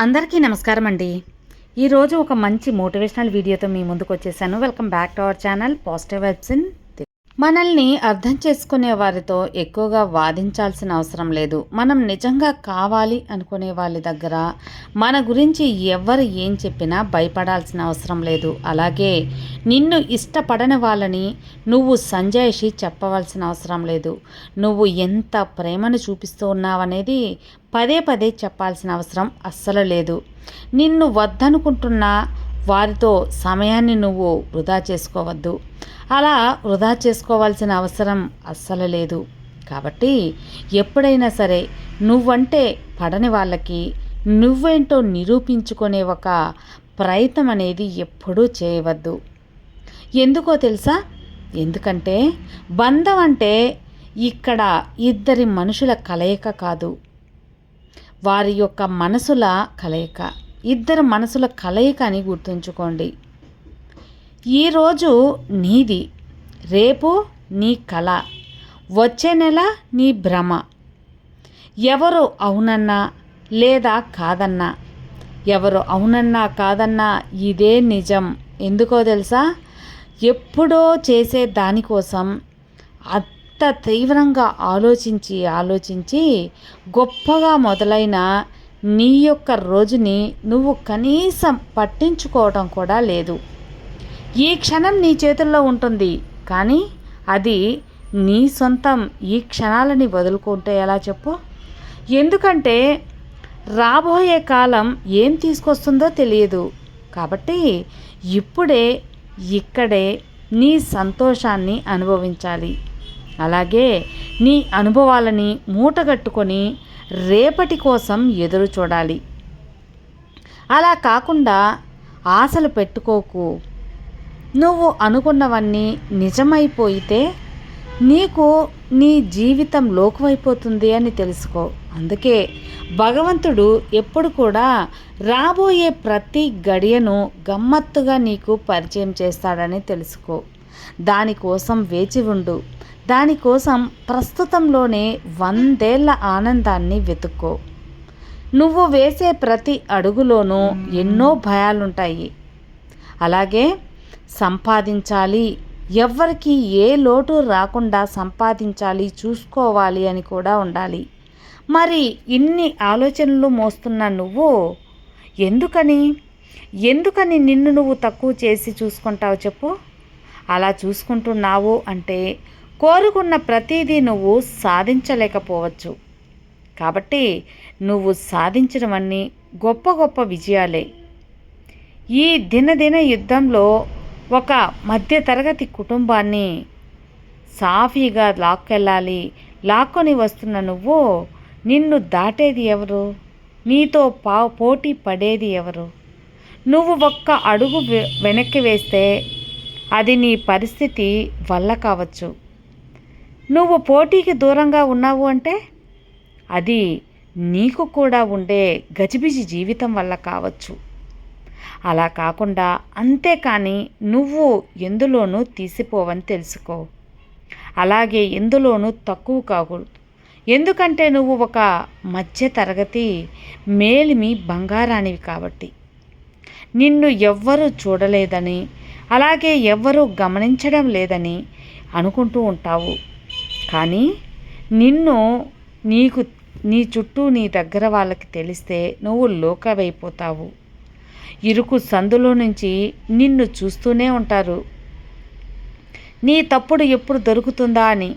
అందరికీ నమస్కారం అండి ఈరోజు ఒక మంచి మోటివేషనల్ వీడియోతో మీ ముందుకు వచ్చేసాను welcome back to our channel positive vibes in మనల్ని అర్థం చేసుకునే వారితో ఎక్కువగా వాదించాల్సిన అవసరం లేదు. మనం నిజంగా కావాలి అనుకునే వాళ్ళ దగ్గర మన గురించి ఎవరు ఏం చెప్పినా భయపడాల్సిన అవసరం లేదు. అలాగే నిన్ను ఇష్టపడని వాళ్ళని నువ్వు సంజాయిషి చెప్పవలసిన అవసరం లేదు. నువ్వు ఎంత ప్రేమను చూపిస్తూ ఉన్నావనేది పదే పదే చెప్పాల్సిన అవసరం అస్సలు లేదు. నిన్ను వద్దనుకుంటున్న వారితో సమయాన్ని నువ్వు వృధా చేసుకోవద్దు. అలా వృధా చేసుకోవాల్సిన అవసరం అస్సలు లేదు. కాబట్టి ఎప్పుడైనా సరే నువ్వంటే పడని వాళ్ళకి నువ్వేంటో నిరూపించుకునే ఒక ప్రయత్నం అనేది ఎప్పుడూ చేయవద్దు. ఎందుకో తెలుసా? ఎందుకంటే బంధం అంటే ఇక్కడ ఇద్దరి మనుషుల కలయిక కాదు. వారి యొక్క మనసుల కలయిక. ఇద్దరు మనసుల కలయిక అని గుర్తుంచుకోండి. ఈరోజు నీది రేపు నీ కళ వచ్చే నెల నీ భ్రమ. ఎవరు అవునన్నా లేదా కాదన్నా? ఎవరు అవునన్నా కాదన్నా ఇదే నిజం. ఎందుకో తెలుసా? ఎప్పుడో చేసే దానికోసం అంత తీవ్రంగా ఆలోచించి ఆలోచించి గొప్పగా మొదలైన నీ యొక్క రోజుని నువ్వు కనీసం పట్టించుకోవడం కూడా లేదు. ఈ క్షణం నీ చేతుల్లో ఉంటుంది. కానీ అది నీ సొంతం. ఈ క్షణాలని వదులుకుంటే ఎలా చెప్పు? ఎందుకంటే రాబోయే కాలం ఏం తీసుకొస్తుందో తెలియదు. కాబట్టి ఇప్పుడే ఇక్కడే నీ సంతోషాన్ని అనుభవించాలి. అలాగే నీ అనుభవాలని మూటగట్టుకొని రేపటి కోసం ఎదురు చూడాలి అలా కాకుండా ఆశలు పెట్టుకోకు. నువ్వు అనుకున్నవన్నీ నిజమైపోయితే నీకు నీ జీవితం లోకువైపోతుంది అని తెలుసుకో. అందుకే భగవంతుడు ఎప్పుడు కూడా రాబోయే ప్రతి గడియను గమ్మత్తుగా నీకు పరిచయం చేస్తాడని తెలుసుకో. దానికోసం వేచి ఉండు. దానికోసం ప్రస్తుతంలోనే వందేళ్ళ ఆనందాన్ని వెతుక్కో. నువ్వు వేసే ప్రతి అడుగులోనూ ఎన్నో భయాలుంటాయి. అలాగే సంపాదించాలి. ఎవ్వరికి ఏ లోటు రాకుండా సంపాదించాలి చూసుకోవాలి అని కూడా ఉండాలి. మరి ఇన్ని ఆలోచనలు మోస్తున్న నువ్వు ఎందుకని? ఎందుకని నిన్ను నువ్వు తక్కువ చేసి చూసుకుంటావు చెప్పు. అలా చూసుకుంటున్నావు అంటే కోరుకున్న ప్రతిదీ నువ్వు సాధించలేకపోవచ్చు. కాబట్టి నువ్వు సాధించడం అన్నీ గొప్ప గొప్ప విజయాలే. ఈ దినదిన యుద్ధంలో ఒక మధ్యతరగతి కుటుంబాన్ని సాఫీగా లాక్కెళ్ళాలి. లాక్కొని వస్తున్న నువ్వు నిన్ను దాటేది ఎవరు? నీతో పా పోటీ పడేది ఎవరు? నువ్వు ఒక్క అడుగు వెనక్కి వేస్తే అది నీ పరిస్థితి వల్ల కావచ్చు. నువ్వు పోటీకి దూరంగా ఉన్నావు అంటే అది నీకు కూడా ఉండే గజిబిజి జీవితం వల్ల కావచ్చు. అలా కాకుండా అంతేకాని నువ్వు ఎందులోనూ తీసిపోవని తెలుసుకో. అలాగే ఎందులోనూ తక్కువ కాకూడదు. ఎందుకంటే నువ్వు ఒక మధ్య తరగతి మేలిమి బంగారానివి కాబట్టి. నిన్ను ఎవ్వరూ చూడలేదని అలాగే ఎవ్వరూ గమనించడం లేదని అనుకుంటూ ఉంటావు. కానీ నిన్ను నీకు నీ చుట్టూ నీ దగ్గర వాళ్ళకి తెలిస్తే నువ్వు లోకవైపోతావు. ఇరుకు సందులో నుంచి నిన్ను చూస్తూనే ఉంటారు. నీ తప్పుడు ఎప్పుడు దొరుకుతుందా అని.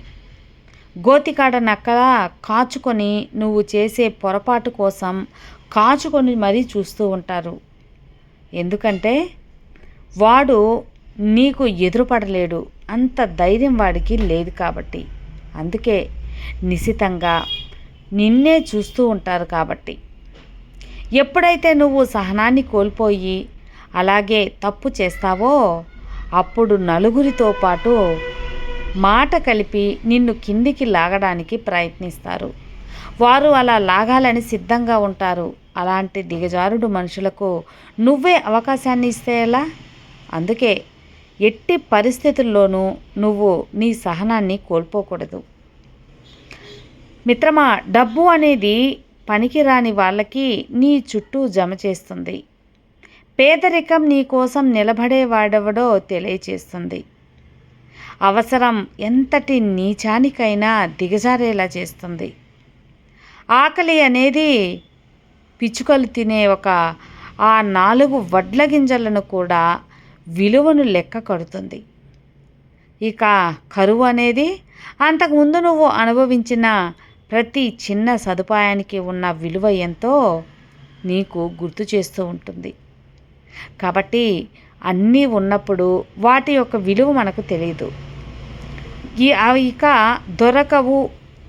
గోతికాడ నక్కలా కాచుకొని నువ్వు చేసే పొరపాటు కోసం కాచుకొని మరీ చూస్తూ ఉంటారు. ఎందుకంటే వాడు నీకు ఎదురుపడలేడు. అంత ధైర్యం వాడికి లేదు కాబట్టి. అందుకే నిశితంగా నిన్నే చూస్తూ ఉంటారు కాబట్టి. ఎప్పుడైతే నువ్వు సహనాన్ని కోల్పోయి అలాగే తప్పు చేస్తావో అప్పుడు నలుగురితో పాటు మాట కలిపి నిన్ను కిందికి లాగడానికి ప్రయత్నిస్తారు. వారు అలా లాగాలని సిద్ధంగా ఉంటారు. అలాంటి దిగజారుడు మనుషులకు నువ్వే అవకాశాన్ని ఇస్తే ఎలా? అందుకే ఎట్టి పరిస్థితుల్లోనూ నువ్వు నీ సహనాన్ని కోల్పోకూడదు. మిత్రమా డబ్బు అనేది పనికిరాని వాళ్ళకి నీ చుట్టూ జమ చేస్తుంది. పేదరికం నీ కోసం నిలబడేవాడెవడో తెలియచేస్తుంది. అవసరం ఎంతటి నీచానికైనా దిగజారేలా చేస్తుంది. ఆకలి అనేది పిచ్చుకలు తినే ఒక ఆ నాలుగు వడ్ల గింజలను కూడా విలువను లెక్క కడుతుంది. ఇక కరువు అనేది అంతకుముందు నువ్వు అనుభవించిన ప్రతి చిన్న సదుపాయానికి ఉన్న విలువ ఎంతో నీకు గుర్తు చేస్తూ ఉంటుంది. కాబట్టి అన్నీ ఉన్నప్పుడు వాటి యొక్క విలువ మనకు తెలియదు. ఈ అవి ఇక దొరకవు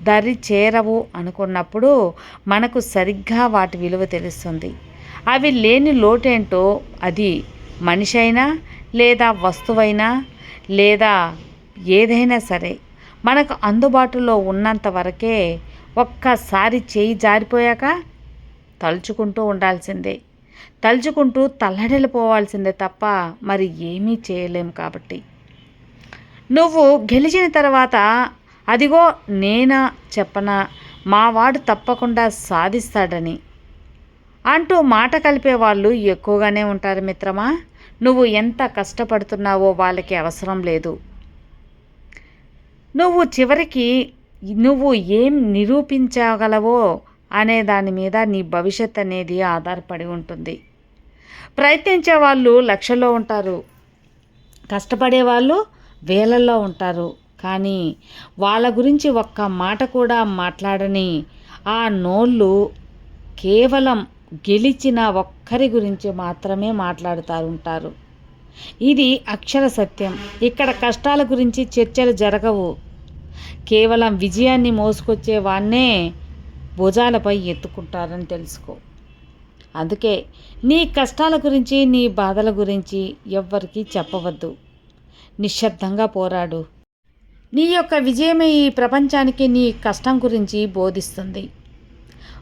దరి చేరవు అనుకున్నప్పుడు మనకు సరిగ్గా వాటి విలువ తెలుస్తుంది. అవి లేని లోటేంటో అది మనిషి అయినా లేదా వస్తువైనా లేదా ఏదైనా సరే మనకు అందుబాటులో ఉన్నంత వరకే ఒక్కసారి చేయి జారిపోయాక తలుచుకుంటూ ఉండాల్సిందే. తలుచుకుంటూ తల్లడిల్లిపోవాల్సిందే తప్ప మరి ఏమీ చేయలేం కాబట్టి. నువ్వు గెలిచిన తర్వాత అదిగో నేనా చెప్పనా మావాడు తప్పకుండా సాధిస్తాడని అంటూ మాట కలిపే వాళ్ళు ఎక్కువగానే ఉంటారు మిత్రమా. నువ్వు ఎంత కష్టపడుతున్నావో వాళ్ళకి అవసరం లేదు. నువ్వు చివరికి నువ్వు ఏం నిరూపించగలవో అనే దాని మీద నీ భవిష్యత్ అనేది ఆధారపడి ఉంటుంది. ప్రయత్నించే వాళ్ళు లక్షల్లో ఉంటారు. కష్టపడే వాళ్ళు వేలల్లో ఉంటారు. కానీ వాళ్ళ గురించి ఒక్క మాట కూడా మాట్లాడని ఆ నోళ్ళు కేవలం గెలిచిన ఒక్కరి గురించి మాత్రమే మాట్లాడుతూ ఉంటారు. ఇది అక్షర సత్యం. ఇక్కడ కష్టాల గురించి చర్చలు జరగవు. కేవలం విజయాన్ని మోసుకొచ్చే వాన్నే భుజాలపై ఎత్తుకుంటారని తెలుసుకో. అందుకే నీ కష్టాల గురించి నీ బాధల గురించి ఎవ్వరికీ చెప్పవద్దు. నిశ్శబ్దంగా పోరాడు. నీ యొక్క విజయమే ఈ ప్రపంచానికి నీ కష్టం గురించి బోధిస్తుంది.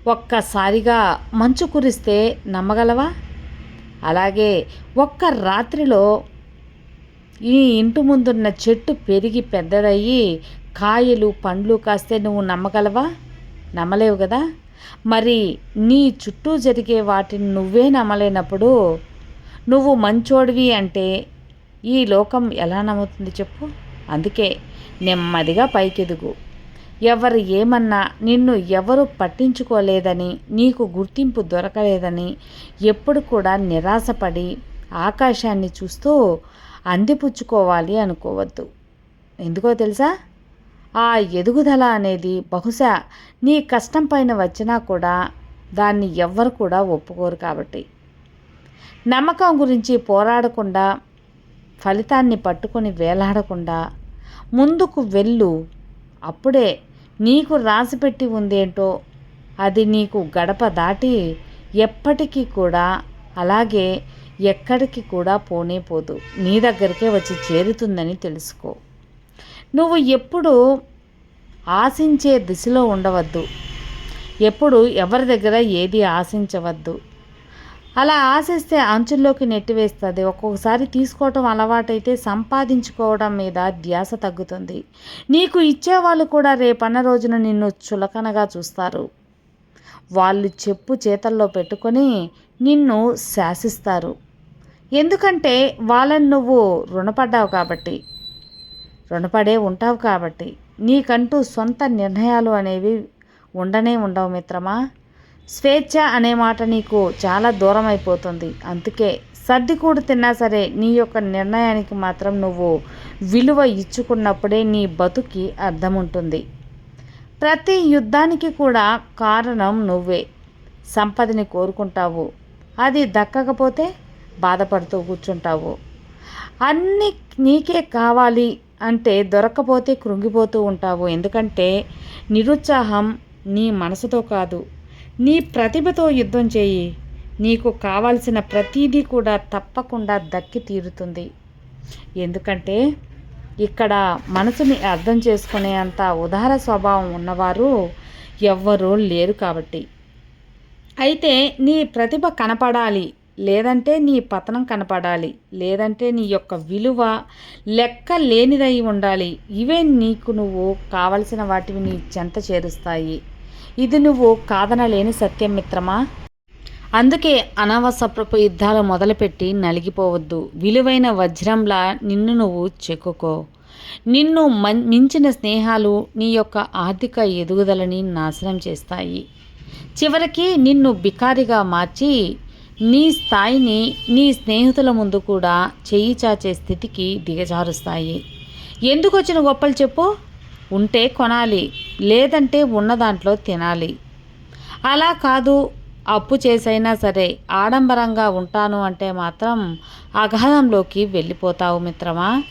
ఒక్కసారిగా మంచు కురిస్తే నమ్మగలవా? అలాగే ఒక్క రాత్రిలో ఈ ఇంటి ముందున్న చెట్టు పెరిగి పెద్దదయ్యి కాయలు పండ్లు కాస్తే నువ్వు నమ్మగలవా? నమ్మలేవు కదా మరి నీ చుట్టూ జరిగే వాటిని నువ్వే నమ్మలేనప్పుడు నువ్వు మంచోడివి అంటే ఈ లోకం ఎలా నమ్ముతుంది చెప్పు? అందుకే నెమ్మదిగా పైకెదుగు. ఎవరు ఏమన్నా నిన్ను ఎవరు పట్టించుకోలేదని నీకు గుర్తింపు దొరకలేదని ఎప్పుడు కూడా నిరాశపడి ఆకాశాన్ని చూస్తూ అందిపుచ్చుకోవాలి అనుకోవద్దు. ఎందుకో తెలుసా? ఆ ఎదుగుదల అనేది బహుశా నీ కష్టం పైన వచ్చినా కూడా దాన్ని ఎవ్వరు కూడా ఒప్పుకోరు కాబట్టి. నమ్మకం గురించి పోరాడకుండా ఫలితాన్ని పట్టుకొని వేలాడకుండా ముందుకు వెళ్ళు. అప్పుడే నీకు రాసిపెట్టి ఉందేంటో అది నీకు గడప దాటి ఎప్పటికీ కూడా అలాగే ఎక్కడికి కూడా పోనే పోదు. నీ దగ్గరికే వచ్చి చేరుతుందని తెలుసుకో. నువ్వు ఎప్పుడు ఆశించే దిశలో ఉండవద్దు. ఎప్పుడు ఎవరి దగ్గర ఏది ఆశించవద్దు. అలా ఆశిస్తే అంచుల్లోకి నెట్టివేస్తుంది. ఒక్కొక్కసారి తీసుకోవటం అలవాటైతే సంపాదించుకోవడం మీద ధ్యాస తగ్గుతుంది. నీకు ఇచ్చేవాళ్ళు కూడా రేపన్న రోజున నిన్ను చులకనగా చూస్తారు. వాళ్ళు చెప్పు చేతల్లో పెట్టుకొని నిన్ను శాసిస్తారు. ఎందుకంటే వాళ్ళని నువ్వు రుణపడ్డావు కాబట్టి. రుణపడే ఉంటావు కాబట్టి. నీకంటూ సొంత నిర్ణయాలు అనేవి ఉండనే ఉండవు మిత్రమా? స్వేచ్ఛ అనే మాట నీకు చాలా దూరం అయిపోతుంది అందుకే సర్దికూడు తిన్నా సరే నీ యొక్క నిర్ణయానికి మాత్రం నువ్వు విలువ ఇచ్చుకున్నప్పుడే నీ బతుకి అర్థం ఉంటుంది ప్రతి యుద్ధానికి కూడా కారణం నువ్వే. సంపదని కోరుకుంటావు. అది దక్కకపోతే బాధపడుతూ కూర్చుంటావు. అన్నీ నీకే కావాలి అంటే దొరక్కపోతే కృంగిపోతూ ఉంటావు. ఎందుకంటే నిరుత్సాహం నీ మనసుతో కాదు. నీ ప్రతిభతో యుద్ధం చేయి. నీకు కావాల్సిన ప్రతీదీ కూడా తప్పకుండా దక్కి తీరుతుంది. ఎందుకంటే ఇక్కడ మనసుని అర్థం చేసుకునే అంత ఉదార స్వభావం ఉన్నవారు ఎవ్వరూ లేరు కాబట్టి. అయితే నీ ప్రతిభ కనపడాలి. లేదంటే నీ పతనం కనపడాలి లేదంటే నీ యొక్క విలువ లెక్క లేనిదై ఉండాలి. ఇవే నీకు నువ్వు కావలసిన వాటివి నీ చెంత చేరుస్తాయి. ఇది నువ్వు కాదనలేని సత్యం మిత్రమా? అందుకే అనవసరపు యుద్ధాలు మొదలుపెట్టి నలిగిపోవద్దు. విలువైన వజ్రంలా నిన్ను నువ్వు చెక్కుకో. నిన్ను మించిన స్నేహాలు నీ యొక్క ఆర్థిక ఎదుగుదలని నాశనం చేస్తాయి. చివరికి నిన్ను బికారిగా మార్చి నీ స్థాయిని నీ స్నేహితుల ముందు కూడా చెయ్యి చాచే స్థితికి దిగజారుస్తాయి. ఎందుకు వచ్చిన గొప్పలు చెప్పు? ఉంటే కొనాలి లేదంటే ఉన్న దాంట్లో తినాలి. అలా కాదు అప్పు చేసైనా సరే ఆడంబరంగా ఉంటాను అంటే మాత్రం అగాధంలోకి వెళ్ళిపోతావు మిత్రమా?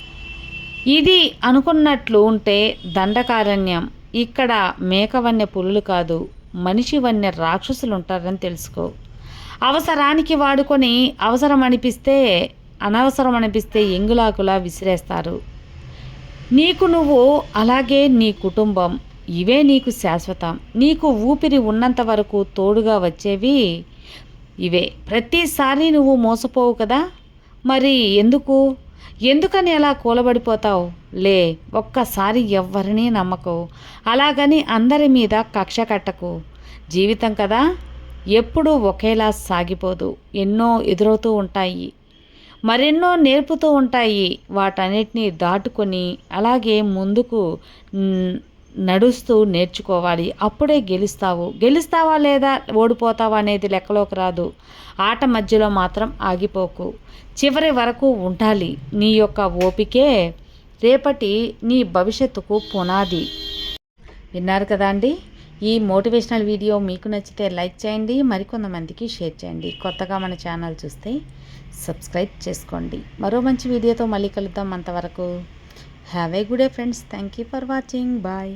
ఇది అనుకున్నట్లు ఉంటే దండకారణ్యం. ఇక్కడ మేకవన్య పులులు కాదు మనిషి వన్య రాక్షసులు ఉంటారని తెలుసుకో. అవసరానికి వాడుకొని అవసరం అనిపిస్తే అనవసరం అనిపిస్తే ఎంగులాకులా విసిరేస్తారు. నీకు నువ్వు అలాగే నీ కుటుంబం ఇవే నీకు శాశ్వతం. నీకు ఊపిరి ఉన్నంత వరకు తోడుగా వచ్చేవి ఇవే. ప్రతిసారి నువ్వు మోసపోవు కదా? మరి ఎందుకు? ఎందుకని అలా కూలబడిపోతావు? లే ఒక్కసారి ఎవ్వరినీ నమ్మకు. అలాగని అందరి మీద కక్ష కట్టకు. జీవితం కదా? ఎప్పుడూ ఒకేలా సాగిపోదు. ఎన్నో ఎదురవుతూ ఉంటాయి. మరెన్నో నేర్పుతూ ఉంటాయి. వాటన్నిటినీ దాటుకొని అలాగే ముందుకు నడుస్తూ నేర్చుకోవాలి. అప్పుడే గెలుస్తావు. గెలుస్తావా లేదా? ఓడిపోతావా అనేది లెక్కలోకి రాదు. ఆట మధ్యలో మాత్రం ఆగిపోకు. చివరి వరకు ఉండాలి. నీ యొక్క ఓపికే రేపటి నీ భవిష్యత్తుకు పునాది. విన్నారు కదా అండి? ఈ మోటివేషనల్ వీడియో మీకు నచ్చితే లైక్ చేయండి మరికొంతమందికి షేర్ చేయండి. కొత్తగా మన ఛానల్ చూస్తే సబ్స్క్రైబ్ చేసుకోండి. మరో మంచి వీడియోతో మళ్ళీ కలుద్దాం అంతవరకు. Have a good day friends thank you for watching bye